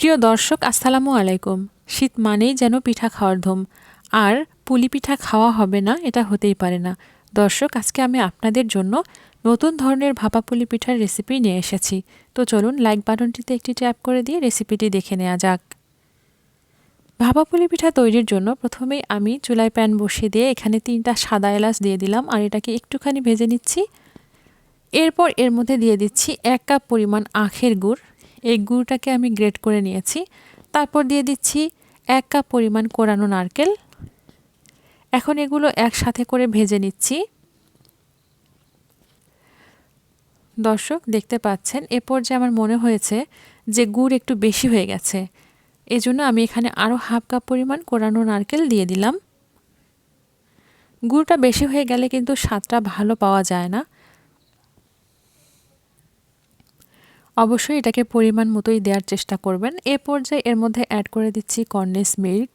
প্রিয় দর্শক, আসসালামু আলাইকুম। শীত মানেই যেন পিঠা খাওয়ার ধুম। আর পুলি পিঠা খাওয়া হবে না, এটা হতেই পারে না। দর্শক, আজকে আমি আপনাদের জন্য নতুন ধরনের ভাপা পুলি পিঠার রেসিপি নিয়ে এসেছি। তো চলুন লাইক বাটনটিতে একটি ট্যাপ করে দিয়ে রেসিপিটি দেখে নেওয়া যাক। ভাপা পুলি পিঠা তৈরির জন্য প্রথমেই আমি চুলায় প্যান বসিয়ে দিয়ে এখানে তিনটা সাদা এলাচ দিয়ে দিলাম আর এটাকে একটুখানি ভেজে নিচ্ছি। এরপর এর মধ্যে দিয়ে দিচ্ছি এক কাপ পরিমাণ আখের গুড়। এই গুড়টাকে আমি গ্রেট করে নিয়েছি। তারপর দিয়ে দিচ্ছি এক কাপ পরিমাণ কোরানো নারকেল। এখন এগুলো একসাথে করে ভেজে নিচ্ছি। দর্শক, দেখতে পাচ্ছেন, এ পর্যায়ে আমার মনে হয়েছে যে গুড় একটু বেশি হয়ে গেছে। এজন্য আমি এখানে আরও হাফ কাপ পরিমাণ কোরানো নারকেল দিয়ে দিলাম। গুড়টা বেশি হয়ে গেলে কিন্তু স্বাদটা ভালো পাওয়া যায় না। অবশ্যই এটাকে পরিমাণ মতোই দেওয়ার চেষ্টা করবেন। এ পর্যায়ে এর মধ্যে অ্যাড করে দিচ্ছি কর্নেস মিল্ক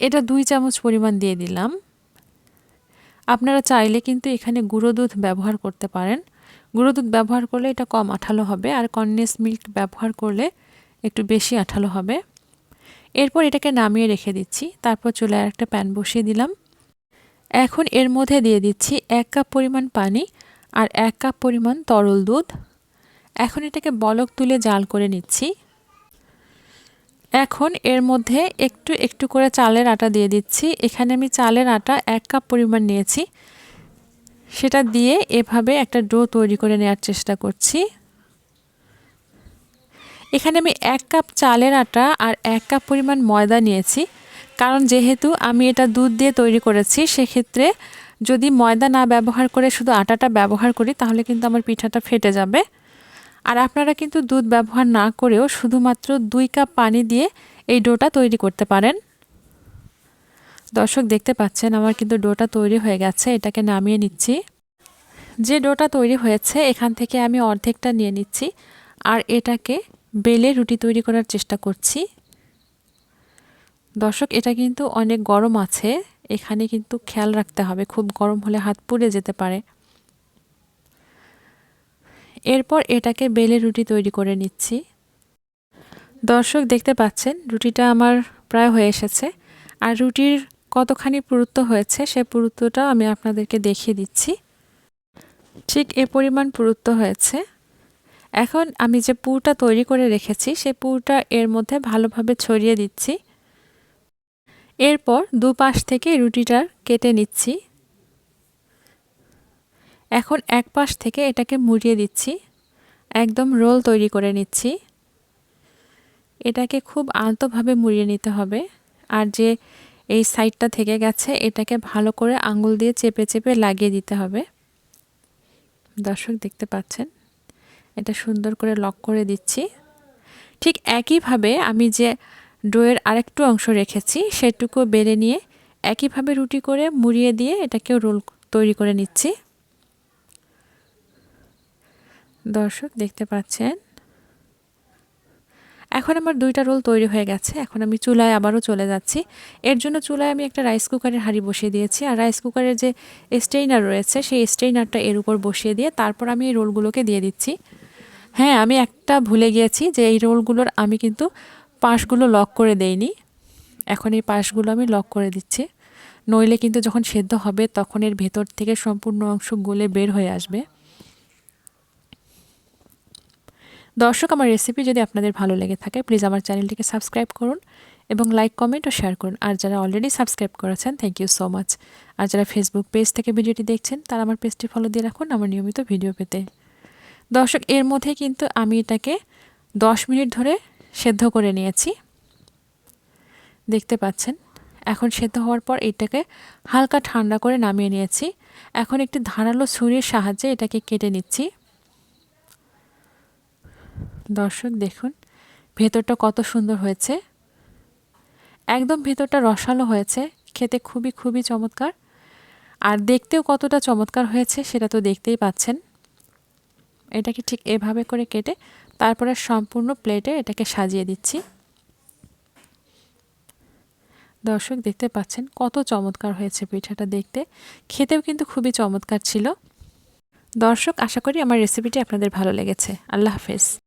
এটা দুই চামচ পরিমাণ দিয়ে দিলাম। আপনারা চাইলে কিন্তু এখানে গুঁড়ো দুধ ব্যবহার করতে পারেন। গুঁড়ো দুধ ব্যবহার করলে এটা কম আঠালো হবে আর কর্নেস মিল্ক ব্যবহার করলে একটু বেশি আঠালো হবে। এরপর এটাকে নামিয়ে রেখে দিচ্ছি। তারপর চুলায় একটা প্যান বসিয়ে দিলাম। এখন এর মধ্যে দিয়ে দিচ্ছি এক কাপ পরিমাণ পানি আর এক কাপ পরিমাণ তরল দুধ। এখন এটাকে বলক তুলে জাল করে নিচ্ছি। এখন এর মধ্যে একটু একটু করে চালের আটা দিয়ে দিচ্ছি। এখানে আমি চালের আটা এক কাপ পরিমাণ নিয়েছি। সেটা দিয়ে এভাবে একটা ডো তৈরি করে নেওয়ার চেষ্টা করছি। এখানে আমি এক কাপ চালের আটা আর এক কাপ পরিমাণ ময়দা নিয়েছি। কারণ যেহেতু আমি এটা দুধ দিয়ে তৈরি করেছি, সেক্ষেত্রে যদি ময়দা না ব্যবহার করে শুধু আটাটা ব্যবহার করি, তাহলে কিন্তু আমার পিঠাটা ফেটে যাবে। আর আপনারা কিন্তু দুধ ব্যবহার না করেও শুধুমাত্র দুই কাপ পানি দিয়ে এই ডোটা তৈরি করতে পারেন। দর্শক, দেখতে পাচ্ছেন আমার কিন্তু ডোটা তৈরি হয়ে গেছে, এটাকে নামিয়ে নিচ্ছি। যে ডোটা তৈরি হয়েছে, এখান থেকে আমি অর্ধেকটা নিয়ে নিচ্ছি আর এটাকে বেলে রুটি তৈরি করার চেষ্টা করছি। দর্শক, এটা কিন্তু অনেক গরম আছে, এখানে কিন্তু খেয়াল রাখতে হবে, খুব গরম হলে হাত পুড়ে যেতে পারে। এরপর এটাকে বেলে রুটি তৈরি করে নিচ্ছি। দর্শক দেখতে পাচ্ছেন, রুটিটা আমার প্রায় হয়ে এসেছে। আর রুটির কতখানি পুরুত্ব হয়েছে, সে পুরুত্বটা আমি আপনাদেরকে দেখিয়ে দিচ্ছি। ঠিক এ পরিমাণ পুরুত্ব হয়েছে। এখন আমি যে পুরটা তৈরি করে রেখেছি, সে পুরটা এর মধ্যে ভালোভাবে ছড়িয়ে দিচ্ছি। এরপর দুপাশ থেকে রুটিটা কেটে নিচ্ছি। এখন এক পাশ থেকে এটাকে মুড়িয়ে দিচ্ছি। একদম রোল তৈরি করে নিচ্ছি। এটাকে খুব আলতোভাবে মুড়িয়ে নিতে হবে। আর যে এই সাইডটা থেকে গেছে, এটাকে ভালো করে আঙুল দিয়ে চেপে চেপে লাগিয়ে দিতে হবে। দর্শক, দেখতে পাচ্ছেন? এটা সুন্দর করে লক করে দিচ্ছি। ঠিক একইভাবে আমি যে ডোয়ের আরেকটু অংশ রেখেছি সেটুকু বেড়ে নিয়ে একইভাবে রুটি করে মুড়িয়ে দিয়ে এটাকেও রোল তৈরি করে নিচ্ছি। দর্শক দেখতে পাচ্ছেন। এখন আমার দুইটা রোল তৈরি হয়ে গেছে। এখন আমি চুলায় আবারও চলে যাচ্ছি। এর জন্য চুলায় আমি একটা রাইস কুকারের হাঁড়ি বসিয়ে দিয়েছি। আর রাইস কুকারের যে স্টেইনার রয়েছে, সেই স্টেইনারটা এর উপর বসিয়ে দিয়ে তারপর আমি এই রোলগুলোকে দিয়ে দিচ্ছি। হ্যাঁ আমি একটা ভুলে গিয়েছি যে এই রোলগুলোর আমি কিন্তু পাশগুলো লক করে দেইনি। এখন এই পাশগুলো আমি লক করে দিচ্ছি। নইলে কিন্তু যখন সেদ্ধ হবে, তখন এর ভেতর থেকে সম্পূর্ণ অংশ গলে বের হয়ে আসবে। দর্শক, আমার রেসিপি যদি আপনাদের ভালো লেগে থাকে প্লিজ আমার চ্যানেলটিকে সাবস্ক্রাইব করুন এবং লাইক কমেন্ট ও শেয়ার করুন। আর যারা অলরেডি সাবস্ক্রাইব করেছেন থ্যাংক ইউ সো মাচ আর যারা ফেসবুক পেজ থেকে ভিডিওটি দেখছেন, তারা আমার পেজটি ফলো দিয়ে রাখুন আমার নিয়মিত ভিডিও পেতে। দর্শক, এর মধ্যে কিন্তু আমি এটাকে দশ মিনিট ধরে সেদ্ধ করে নিয়েছি। দেখতে পাচ্ছেন? এখন সেদ্ধ হওয়ার পর এটাকে হালকা ঠান্ডা করে নামিয়ে নিয়েছি। এখন একটি ধারালো ছুরির সাহায্যে এটাকে কেটে নিচ্ছি। দর্শক দেখুন, ভেতরটা কত সুন্দর হয়েছে। একদম ভেতরটা রসালো হয়েছে, খেতে খুবই খুবই চমৎকার। আর দেখতেও কতটা চমৎকার হয়েছে সেটা তো দেখতেই পাচ্ছেন। এটাকে ঠিক এভাবে করে কেটে তারপরে সম্পূর্ণ প্লেটে এটাকে সাজিয়ে দিচ্ছি। দর্শক দেখতে পাচ্ছেন কত চমৎকার হয়েছে পিঠাটা দেখতে। খেতেও কিন্তু খুবই চমৎকার ছিল। দর্শক, আশা করি আমার রেসিপিটি আপনাদের ভালো লেগেছে। আল্লাহ হাফেজ।